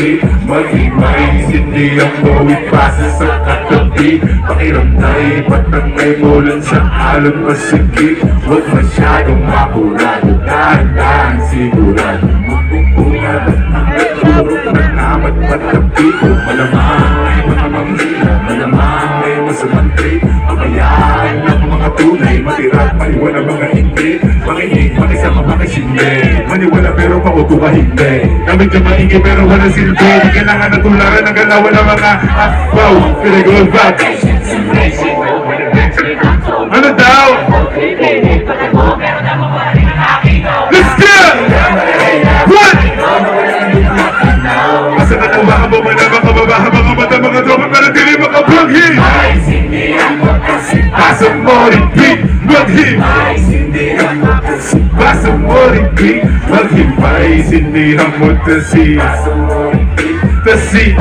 trip Maghimay, hindi ang bawit pasa sa katabi? Pakiramdam, patangay mo lang sa alon masigit Huwag masyadong apurado, dahan-dahan sigurado. Magpupungan hanggang turok na namat patabi Malamang ay mga manghila, malamang ay masamang trip Pamayaan ng mga tunay, matirat, maliwan ang hindi Makinig, makisama, makisindi Maniwala pero pakutuka hindi. Kami ka maingay pero wala silbi. Kailangan na tularan ang galawan ng mga akbaw. Pinag-all back Ano daw? Pasa mo rin beat, maghim Paisinihan mo tasi. Tasi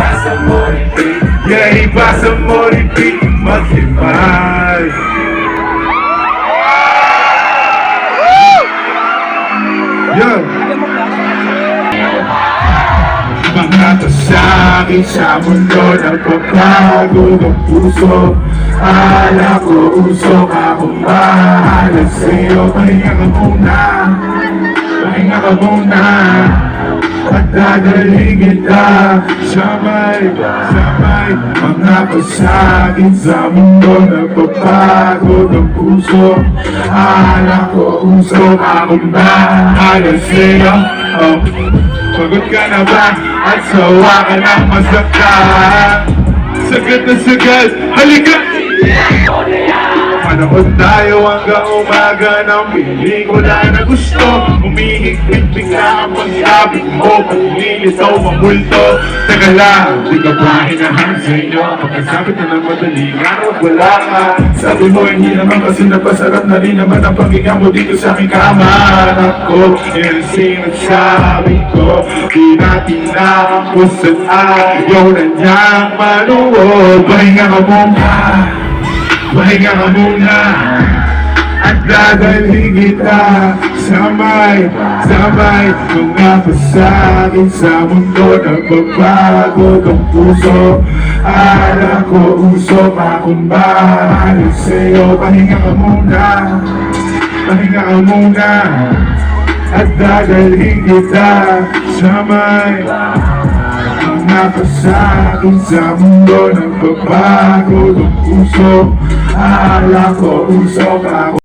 Yeah, ipasa mo rin beat, maghimay Yeah. Mga kasakit sa mundo Nagpapago ng puso. Ala ko usok akong bahala sa'yo. Pahinga ka muna. Pahinga ka muna. At dadalhin kita Sabay, sabay Mga kasakit sa mundo Nagpapago ng puso. Ala ko usok akong bahala sa'yo. Pagod ka na ba? At sawa ka na masaktan Sagad na sagad, halika! Manood tayo hanggang umaga ng pelikula na gusto. Umihigpit bigla ang pagsabi mo Paglilitaw ang multo. Teka lang, di ka ba hinahan sa inyo? Pagkasabit na ng madaling araw wala ka. Sabi mo hindi naman kasi napasarap na rin naman ang paghinga mo dito sa aking kama Ako, yan sinasabi ko Di natin na kung saan ayaw na niyang manuod Pahinga ka muna Pahinga ka muna At dadalhin kita Samay, samay Mga pasakit sa mundo Nagbabago ng puso. Ala ko usok akong bahala sa'yo. Pahinga ka muna Pahinga ka muna. At dadalhin kita Samay mga kasakit sa mundo Nagbabago ng puso. Ala ko usok ako